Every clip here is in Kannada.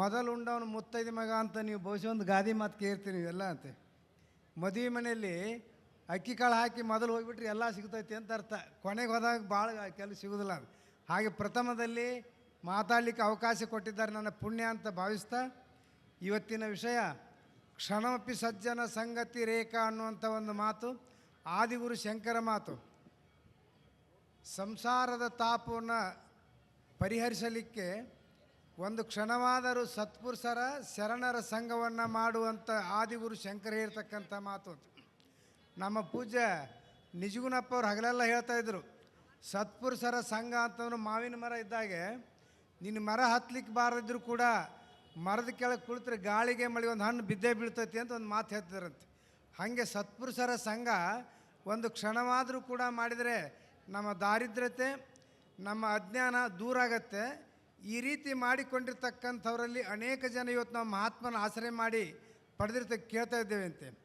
ಮೊದಲು ಉಂಡವನು ಮುತ್ತೈದೆ ಮಗ ಅಂತ ನೀವು ಬಹುಶಃ ಒಂದು ಗಾದಿ ಮಾತು ಕೇಳ್ತೀರಿ ನೀವೆಲ್ಲ ಅಂತ. ಮದುವೆ ಮನೆಯಲ್ಲಿ ಅಕ್ಕಿ ಕಾಳು ಹಾಕಿ ಮೊದಲು ಹೋಗ್ಬಿಟ್ರೆ ಎಲ್ಲ ಸಿಗ್ತೈತಿ ಅಂತ ಅರ್ಥ. ಕೊನೆಗೆ ಹೋದಾಗ ಭಾಳ ಕೆಲಸ ಸಿಗೋದಿಲ್ಲ. ಹಾಗೆ ಪ್ರಥಮದಲ್ಲಿ ಮಾತಾಡಲಿಕ್ಕೆ ಅವಕಾಶ ಕೊಟ್ಟಿದ್ದಾರೆ ನನ್ನ ಪುಣ್ಯ ಅಂತ ಭಾವಿಸ್ತಾ ಇವತ್ತಿನ ವಿಷಯ ಕ್ಷಣಮಪಿ ಸಜ್ಜನ ಸಂಗತಿ ರೇಖಾ ಅನ್ನುವಂಥ ಒಂದು ಮಾತು, ಆದಿಗುರು ಶಂಕರ ಮಾತು. ಸಂಸಾರದ ತಾಪವನ್ನು ಪರಿಹರಿಸಲಿಕ್ಕೆ ಒಂದು ಕ್ಷಣವಾದರೂ ಸತ್ಪುರುಷರ ಶರಣರ ಸಂಘವನ್ನು ಮಾಡುವಂಥ ಆದಿಗುರು ಶಂಕರ ಹೇಳ್ತಕ್ಕಂಥ ಮಾತು ನಮ್ಮ ಪೂಜ್ಯ ನಿಜಗುಣಪ್ಪ ಅವ್ರು ಹಗಲೆಲ್ಲ ಹೇಳ್ತಾ ಇದ್ರು, ಸತ್ಪುರುಷರ ಸಂಘ ಅಂತಂದ್ರೆ ಮಾವಿನ ಮರ ಇದ್ದಾಗೆ ನಿನ್ನ ಮರ ಹತ್ಲಿಕ್ಕೆ ಬಾರದಿದ್ರು ಕೂಡ ಮರದ ಕೆಳಗೆ ಕುಳಿತರೆ ಗಾಳಿಗೆ ಮಳೆ ಒಂದು ಹಣ್ಣು ಬಿದ್ದೇ ಬೀಳ್ತೈತಿ ಅಂತ ಒಂದು ಮಾತು ಹೇಳ್ತಿದ್ರಂತೆ. ಹಾಗೆ ಸತ್ಪುರುಷರ ಸಂಘ ಒಂದು ಕ್ಷಣವಾದರೂ ಕೂಡ ಮಾಡಿದರೆ ನಮ್ಮ ದಾರಿದ್ರ್ಯತೆ, ನಮ್ಮ ಅಜ್ಞಾನ ದೂರ ಆಗತ್ತೆ ಈ ರೀತಿ ಮಾಡಿಕೊಂಡಿರ್ತಕ್ಕಂಥವರಲ್ಲಿ ಅನೇಕ ಜನ ಇವತ್ತು ನಾವು ಮಹಾತ್ಮನ ಆಶ್ರಯ ಮಾಡಿ ಪಡೆದಿರ್ತ ಕೇಳ್ತಾ ಇದ್ದೇವೆ ಅಂತೆ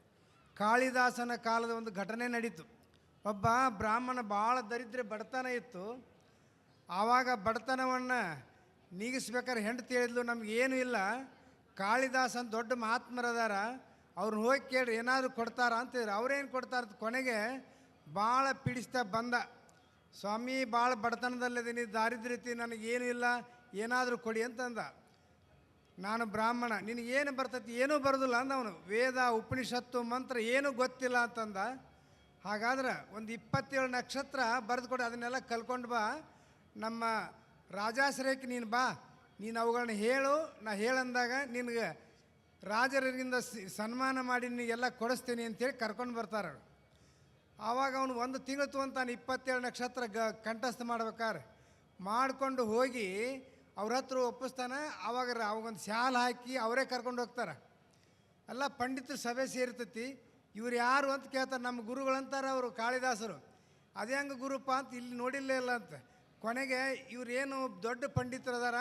ಕಾಳಿದಾಸನ ಕಾಲದ ಒಂದು ಘಟನೆ ನಡೀತು. ಒಬ್ಬ ಬ್ರಾಹ್ಮಣ ಭಾಳ ದರಿದ್ರೆ ಬಡತನ ಇತ್ತು. ಆವಾಗ ಬಡತನವನ್ನು ನೀಗಿಸ್ಬೇಕಾದ್ರೆ ಹೆಂಡತಿ ಹೇಳಿದ್ಲು, ನಮ್ಗೆ ಏನೂ ಇಲ್ಲ. ಕಾಳಿದಾಸನ ದೊಡ್ಡ ಮಹಾತ್ಮರದಾರ. ಅವ್ರನ್ನ ಹೋಗಿ ಕೇಳಿ ಏನಾದರೂ ಕೊಡ್ತಾರ ಅಂತಿದ್ರು ಅವ್ರೇನು ಕೊಡ್ತಾರ ಕೊನೆಗೆ ಭಾಳ ಪೀಡಿಸ್ತಾ ಬಂದ. ಸ್ವಾಮಿ ಭಾಳ ಬಡತನದಲ್ಲಿದ್ದೀನಿ. ದಾರಿದ್ರ್ಯತಿ ನನಗೇನು ಇಲ್ಲ. ಏನಾದರೂ ಕೊಡಿ ಅಂತಂದ. ನಾನು ಬ್ರಾಹ್ಮಣ ನಿನಗೇನು ಬರ್ತೈತಿ ಏನೂ ಬರೋದಿಲ್ಲ ಅಂದವನು. ವೇದ, ಉಪನಿಷತ್ತು, ಮಂತ್ರ ಏನೂ ಗೊತ್ತಿಲ್ಲ ಅಂತಂದ. ಹಾಗಾದ್ರೆ ಒಂದು ಇಪ್ಪತ್ತೇಳು ನಕ್ಷತ್ರ ಬರೆದು ಕೊಡಿ, ಅದನ್ನೆಲ್ಲ ಕಲ್ಕೊಂಡು ಬಾ. ನಮ್ಮ ರಾಜಾಶ್ರಯಕ್ಕೆ ನೀನು ಬಾ. ನೀನು ಅವುಗಳನ್ನ ಹೇಳು. ನಾ ಹೇಳಂದಾಗ ನಿನಗೆ ರಾಜರಿಂದ ಸನ್ಮಾನ ಮಾಡಿ ನಿನಗೆಲ್ಲ ಕೊಡಿಸ್ತೀನಿ ಅಂತೇಳಿ ಕರ್ಕೊಂಡು ಬರ್ತಾರೆ. ಆವಾಗ ಅವನು ಒಂದು ತಿಂಗಳು ತೊಗೊಂತಾನೆ ಇಪ್ಪತ್ತೇಳು ನಕ್ಷತ್ರ ಗ, ಕಂಠಸ್ಥ ಮಾಡ್ಬೇಕಾರೆ ಮಾಡಿಕೊಂಡು ಹೋಗಿ ಅವ್ರ ಹತ್ರ ಒಪ್ಪಿಸ್ತಾನೆ, ಅವಾಗ ಅವಾಗೊಂದು ಶಾಲ್ ಹಾಕಿ ಅವರೇ ಕರ್ಕೊಂಡು ಹೋಗ್ತಾರೆ. ಎಲ್ಲ ಪಂಡಿತರ ಸಭೆ ಸೇರ್ತೈತಿ, ಇವ್ರು ಯಾರು ಅಂತ ಕೇಳ್ತಾರೆ, ನಮ್ಮ ಗುರುಗಳಂತಾರೆ ಅವರು ಕಾಳಿದಾಸರು. ಅದೇ ಹಂಗೆ ಗುರುಪ್ಪ ಅಂತ ಇಲ್ಲಿ ನೋಡಿಲ್ಲೇ ಇಲ್ಲ ಅಂತ. ಕೊನೆಗೆ ಇವ್ರು ಏನು ದೊಡ್ಡ ಪಂಡಿತರು ಅದಾರ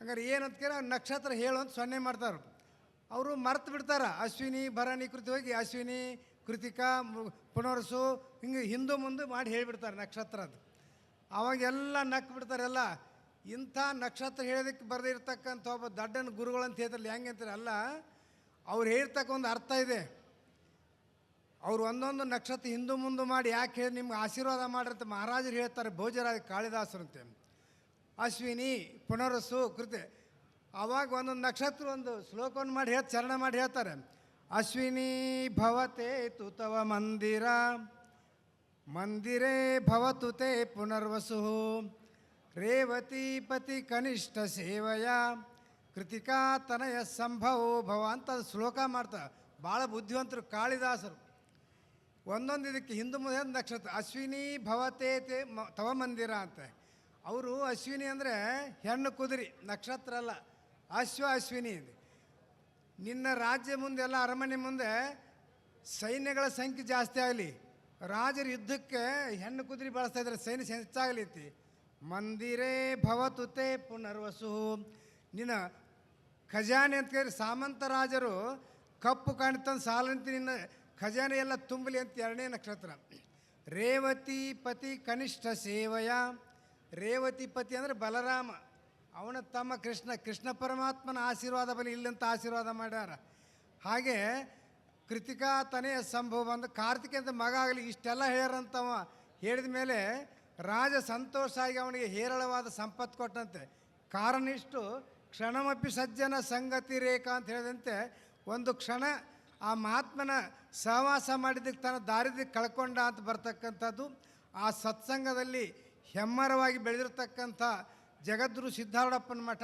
ಹಂಗಾರೆ ಏನು ಅಂತ ಕೇಳಿ ನಕ್ಷತ್ರ ಹೇಳು ಅಂತ ಸೊನ್ನೆ ಮಾಡ್ತಾರೆ. ಅವರು ಮರ್ತು ಬಿಡ್ತಾರೆ, ಅಶ್ವಿನಿ, ಭರಣಿ ಕೃತಿ ಹೋಗಿ ಅಶ್ವಿನಿ, ಕೃತಿಕಾ ಪುನರ್ಸು, ಹಿಂಗೆ ಹಿಂದೂ ಮುಂದೆ ಮಾಡಿ ಹೇಳಿಬಿಡ್ತಾರೆ ನಕ್ಷತ್ರ ಅದು ಅವಾಗೆಲ್ಲ ನಕ್ಬಿಡ್ತಾರೆ ಎಲ್ಲ ಇಂಥ ನಕ್ಷತ್ರ ಹೇಳೋದಕ್ಕೆ ಬರೆದಿರ್ತಕ್ಕಂಥ ಒಬ್ಬ ದಡ್ಡನ ಗುರುಗಳಂತ ಹೇಳ್ತಾರಲ್ಲ ಹೆಂಗೆ ಅಂತಾರೆ? ಅಲ್ಲ, ಅವ್ರು ಹೇಳ್ತಕ್ಕ ಒಂದು ಅರ್ಥ ಇದೆ. ಅವ್ರು ಒಂದೊಂದು ನಕ್ಷತ್ರ ಹಿಂದೂ ಮುಂದೆ ಮಾಡಿ ಯಾಕೆ ಹೇಳಿ ನಿಮ್ಗೆ ಆಶೀರ್ವಾದ ಮಾಡಿರಂತ ಮಹಾರಾಜರು ಹೇಳ್ತಾರೆ ಭೋಜರಾಜ ಕಾಳಿದಾಸರಂತೆ ಅಶ್ವಿನಿ, ಪುನರಸು, ಕೃತಿ. ಆವಾಗ ಒಂದೊಂದು ನಕ್ಷತ್ರ ಒಂದು ಶ್ಲೋಕವನ್ನು ಮಾಡಿ ಹೇಳಿ, ಚರಣ ಮಾಡಿ ಹೇಳ್ತಾರೆ. ಅಶ್ವಿನಿ ಭವತೆ ತು ತವ ಮಂದಿರ, ಮಂದಿರೇ ಭವತು ತೇ ಪುನರ್ವಸು. ರೇವತಿ ಪತಿ ಕನಿಷ್ಠ ಸೇವಯ, ಕೃತಿಕಾ ತನಯ ಸಂಭವೋ ಭವ ಅಂತ ಶ್ಲೋಕ ಮಾಡ್ತಾರೆ. ಭಾಳ ಬುದ್ಧಿವಂತರು, ಕಾಳಿದಾಸರು. ಒಂದೊಂದು ಇದಕ್ಕೆ ಹಿಂದೂ ಮುಂದೆ ನಕ್ಷತ್ರ, ಅಶ್ವಿನಿ ಭವತೇ ತೇ ಮ, ತವ ಮಂದಿರ ಅಂತ. ಅವರು ಅಶ್ವಿನಿ ಅಂದರೆ ಹೆಣ್ಣು ಕುದುರೆ, ನಕ್ಷತ್ರ ಅಲ್ಲ, ಅಶ್ವ ಅಶ್ವಿನಿ ಇದೆ. ನಿನ್ನ ರಾಜ್ಯ ಮುಂದೆ ಎಲ್ಲ ಅರಮನೆ ಮುಂದೆ ಸೈನ್ಯಗಳ ಸಂಖ್ಯೆ ಜಾಸ್ತಿ ಆಗಲಿ. ರಾಜರ ಯುದ್ಧಕ್ಕೆ ಹೆಣ್ಣು ಕುದುರೆ ಬಳಸ್ತಾ ಇದ್ದಾರೆ, ಸೈನ್ಯ ಹೆಚ್ಚಾಗಲಿತಿ ಮಂದಿರೇ ಭವತು ತೇ ಪುನರ್ವಸು. ನಿನ್ನ ಖಜಾನೆ ಅಂತ ಕೇಳಿ ಸಾಮಂತ ರಾಜರು ಕಪ್ಪು ಕಾಣ್ತಂದು ಸಾಲಂತಿ ನಿನ್ನ ಖಜಾನೆ ಎಲ್ಲ ತುಂಬಲಿ ಅಂತ ಎರಡನೇ ನಕ್ಷತ್ರ ರೇವತಿ ಪತಿ ಕನಿಷ್ಠ ಸೇವಯ. ರೇವತಿ ಪತಿ ಅಂದರೆ ಬಲರಾಮ. ಅವನ ತಮ್ಮ ಕೃಷ್ಣ ಕೃಷ್ಣ ಪರಮಾತ್ಮನ ಆಶೀರ್ವಾದ ಬಲಿ ಇಲ್ಲಂತ ಆಶೀರ್ವಾದ ಮಾಡ್ಯಾರ. ಹಾಗೆ ಕೃತಿಕಾ ತನೆಯ ಸಂಭವ ಅಂತ ಮಗ ಆಗಲಿ ಇಷ್ಟೆಲ್ಲ ಹೇಳ್ಯಾರಂತವ. ಹೇಳಿದ ಮೇಲೆ ರಾಜ ಸಂತೋಷ ಆಗಿ ಅವನಿಗೆ ಹೇರಳವಾದ ಸಂಪತ್ತು ಕೊಟ್ಟಂತೆ. ಕಾರಣ ಇಷ್ಟು, ಕ್ಷಣಮಪಿ ಸಜ್ಜನ ಸಂಗತಿ ರೇಖಾ ಅಂತ ಹೇಳಿದಂತೆ, ಒಂದು ಕ್ಷಣ ಆ ಮಹಾತ್ಮನ ಸಹವಾಸ ಮಾಡಿದ್ದಕ್ಕೆ ತನ್ನ ದಾರಿದ್ರ್ಯ ಕಳ್ಕೊಂಡ ಅಂತ ಬರ್ತಕ್ಕಂಥದ್ದು, ಆ ಸತ್ಸಂಗದಲ್ಲಿ ಹೆಮ್ಮರವಾಗಿ ಬೆಳೆದಿರ್ತಕ್ಕಂಥ ಜಗದ್ಗುರು ಸಿದ್ಧಾರೂಢಪ್ಪನ ಮಠ,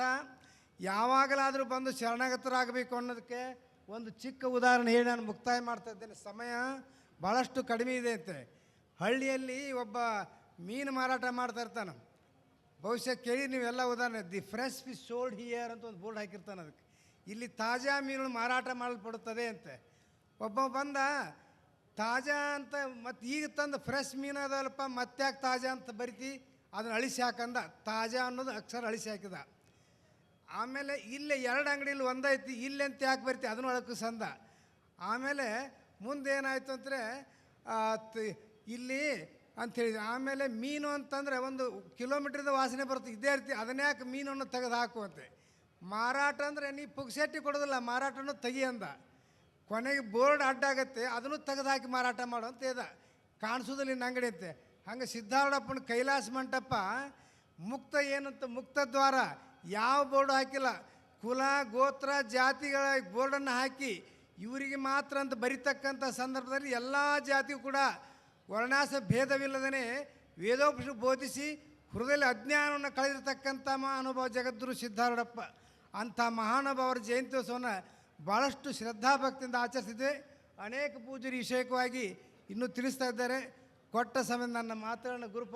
ಯಾವಾಗಲಾದರೂ ಬಂದು ಶರಣಾಗತರಾಗಬೇಕು ಅನ್ನೋದಕ್ಕೆ ಒಂದು ಚಿಕ್ಕ ಉದಾಹರಣೆ ಹೇಳಿ ನಾನು ಮುಕ್ತಾಯ ಮಾಡ್ತಾ ಇದ್ದೇನೆ. ಸಮಯ ಭಾಳಷ್ಟು ಕಡಿಮೆ ಇದೆ ಅಂತೆ. ಹಳ್ಳಿಯಲ್ಲಿ ಒಬ್ಬ ಮೀನು ಮಾರಾಟ ಮಾಡ್ತಾ ಇರ್ತಾನೆ. ಬಹುಶಃ ಕೇಳಿ ನೀವೆಲ್ಲ ಉದಾಹರಣೆ, the fresh fish sold here ಅಂತ ಒಂದು ಬೋರ್ಡ್ ಹಾಕಿರ್ತಾನೆ ಅದಕ್ಕೆ. ಇಲ್ಲಿ ತಾಜಾ ಮೀನುಗಳು ಮಾರಾಟ ಮಾಡಲ್ಪಡುತ್ತದೆ ಅಂತೆ. ಒಬ್ಬ ಬಂದ, ತಾಜಾ ಅಂತ ಮತ್ತು ಈಗ ತಂದು ಫ್ರೆಶ್ ಮೀನು ಅದಲ್ಲಪ್ಪ ಮತ್ತ್ಯಾಕೆ ತಾಜಾ ಅಂತ ಬರಿತಿ? ಅದನ್ನು ಅಳಿಸಿ ಹಾಕಂದ. ತಾಜಾ ಅನ್ನೋದು ಅಕ್ಷರ ಅಳಿಸಿ ಹಾಕಿದ. ಆಮೇಲೆ ಇಲ್ಲೇ ಎರಡು ಅಂಗಡಿಲಿ ಒಂದೈತಿ ಇಲ್ಲಿ ಅಂತ ಯಾಕೆ ಬರ್ತಿ? ಅದನ್ನು ಒಳಕ್ಕೆ ಸಂದ ಆಮೇಲೆ ಮುಂದೆ ಏನಾಯಿತು ಅಂದರೆ ಇಲ್ಲಿ ಅಂಥೇಳಿದ ಆಮೇಲೆ ಮೀನು ಅಂತಂದರೆ ಒಂದು ಕಿಲೋಮೀಟ್ರದ ವಾಸನೆ ಬರುತ್ತೆ. ಇದೇ ರೀತಿ ಅದನ್ನ ಯಾಕೆ ಮೀನನ್ನು ತೆಗೆದು ಹಾಕುವಂತೆ ಮಾರಾಟ ಅಂದರೆ ನೀ ಪುಕ್ಸೆಟ್ಟಿ ಕೊಡೋದಿಲ್ಲ, ಮಾರಾಟನೂ ತೆಗಿ ಅಂದ. ಕೊನೆಗೆ ಬೋರ್ಡ್ ಅಡ್ಡಾಗತ್ತೆ, ಅದನ್ನು ತೆಗೆದು ಹಾಕಿ ಮಾರಾಟ ಮಾಡು ಅಂತ ಇದ ಕಾಣಿಸೋದಿಲ್ಲ ನಿನ್ನ ಅಂಗಡಿ ಅಂತೆ. ಹಂಗೆ ಸಿದ್ಧಾರೂಢಪ್ಪನ ಕೈಲಾಸ ಮಂಟಪ, ಮುಕ್ತ ಏನಂತ, ಮುಕ್ತ ದ್ವಾರ, ಯಾವ ಬೋರ್ಡು ಹಾಕಿಲ್ಲ. ಕುಲ, ಗೋತ್ರ, ಜಾತಿಗಳ ಬೋರ್ಡನ್ನು ಹಾಕಿ, ಇವರಿಗೆ ಮಾತ್ರ ಅಂತ ಬರಿತಕ್ಕಂಥ ಸಂದರ್ಭದಲ್ಲಿ ಎಲ್ಲ ಜಾತಿಗೂ ಕೂಡ ವರ್ಣಾಸ ಭೇದವಿಲ್ಲದೇ ವೇದೋಪಿಷ ಬೋಧಿಸಿ ಹೃದಯದಲ್ಲಿ ಅಜ್ಞಾನವನ್ನು ಕಳೆದಿರ್ತಕ್ಕಂಥ ಮಹಾನುಭಾವ ಜಗದ್ಗುರು ಸಿದ್ಧಾರೂಢಪ್ಪ, ಅಂಥ ಮಹಾನುಭಾವರ ಜಯಂತ್ಯೋತ್ಸವನ ಭಾಳಷ್ಟು ಶ್ರದ್ಧಾಭಕ್ತಿಯಿಂದ ಆಚರಿಸಿದ್ವಿ. ಅನೇಕ ಪೂಜಾರಿ ವಿಷಯಕವಾಗಿ ಇನ್ನೂ ತಿಳಿಸ್ತಾ ಇದ್ದಾರೆ. ಕೊಟ್ಟ ಸಮಯ ನನ್ನ ಮಾತುಗಳನ್ನು ಗುರುಪ